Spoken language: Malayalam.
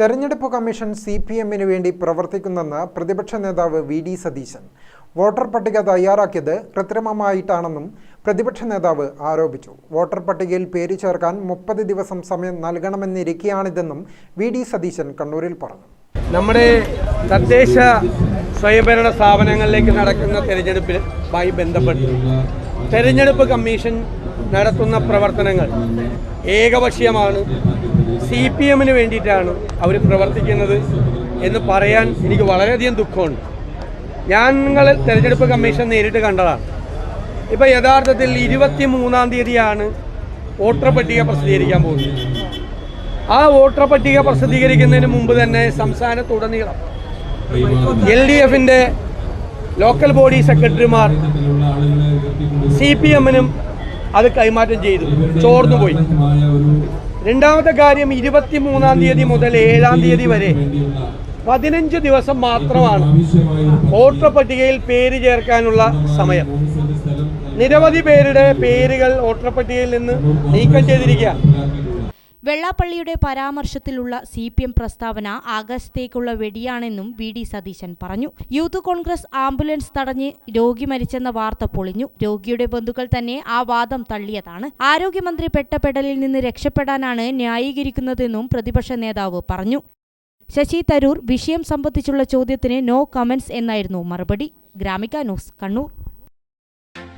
തെരഞ്ഞെടുപ്പ് കമ്മീഷൻ സി പി എമ്മിന് വേണ്ടി പ്രവർത്തിക്കുന്നെന്ന് പ്രതിപക്ഷ നേതാവ് വി ഡി സതീശൻ. വോട്ടർ പട്ടിക തയ്യാറാക്കിയത് കൃത്രിമമായിട്ടാണെന്നും പ്രതിപക്ഷ നേതാവ് ആരോപിച്ചു. വോട്ടർ പട്ടികയിൽ പേര് ചേർക്കാൻ മുപ്പത് ദിവസം സമയം നൽകണമെന്നിരിക്കെയാണിതെന്നും വി ഡി സതീശൻ കണ്ണൂരിൽ പറഞ്ഞു. നമ്മുടെ തദ്ദേശ സ്വയംഭരണ സ്ഥാപനങ്ങളിലേക്ക് നടക്കുന്ന തെരഞ്ഞെടുപ്പുമായി ബന്ധപ്പെട്ട് തെരഞ്ഞെടുപ്പ് കമ്മീഷൻ നടത്തുന്ന പ്രവർത്തനങ്ങൾ ഏകപക്ഷീയമാണ്. സി പി എമ്മിന് വേണ്ടിയിട്ടാണ് അവർ പ്രവർത്തിക്കുന്നത് എന്ന് പറയാൻ എനിക്ക് വളരെയധികം ദുഃഖമുണ്ട്. ഞങ്ങൾ തെരഞ്ഞെടുപ്പ് കമ്മീഷൻ നേരിട്ട് കണ്ടതാണ്. ഇപ്പോൾ യഥാർത്ഥത്തിൽ ഇരുപത്തി മൂന്നാം തീയതിയാണ് വോട്ടർ പട്ടിക പ്രസിദ്ധീകരിക്കാൻ പോകുന്നത്. ആ വോട്ടർ പട്ടിക പ്രസിദ്ധീകരിക്കുന്നതിന് മുമ്പ് തന്നെ സംസ്ഥാനത്തുടനീളം എൽ ഡി എഫിന്റെ ലോക്കൽ ബോഡി സെക്രട്ടറിമാർ സി പി എമ്മിനും അത് കൈമാറ്റം ചെയ്തു. ചോർന്നുപോയി. രണ്ടാമത്തെ കാര്യം ഇരുപത്തി മൂന്നാം തീയതി മുതൽ ഏഴാം തീയതി വരെ പതിനഞ്ച് ദിവസം മാത്രമാണ് വോട്ടർ പട്ടികയിൽ പേര് ചേർക്കാനുള്ള സമയം. നിരവധി പേരുടെ പേരുകൾ വോട്ടർ പട്ടികയിൽ നിന്ന് നീക്കം ചെയ്തിരിക്കുക വെള്ളാപ്പള്ളിയുടെ പരാമർശത്തിലുള്ള സി പി എം പ്രസ്താവന ആകാശത്തേക്കുള്ള വെടിയാണെന്നും വി ഡി സതീശൻ പറഞ്ഞു. യൂത്ത് കോൺഗ്രസ് ആംബുലൻസ് തടഞ്ഞ് രോഗി മരിച്ചെന്ന വാർത്ത പൊളിഞ്ഞു. രോഗിയുടെ ബന്ധുക്കൾ തന്നെ ആ വാദം തള്ളിയതാണ്. ആരോഗ്യമന്ത്രി പെട്ടപ്പെടലിൽ നിന്ന് രക്ഷപ്പെടാനാണ് ന്യായീകരിക്കുന്നതെന്നും പ്രതിപക്ഷ നേതാവ് പറഞ്ഞു. ശശി തരൂർ വിഷയം സംബന്ധിച്ചുള്ള ചോദ്യത്തിന് നോ കമന്റ്സ് എന്നായിരുന്നു മറുപടി. Gramika news Kannur.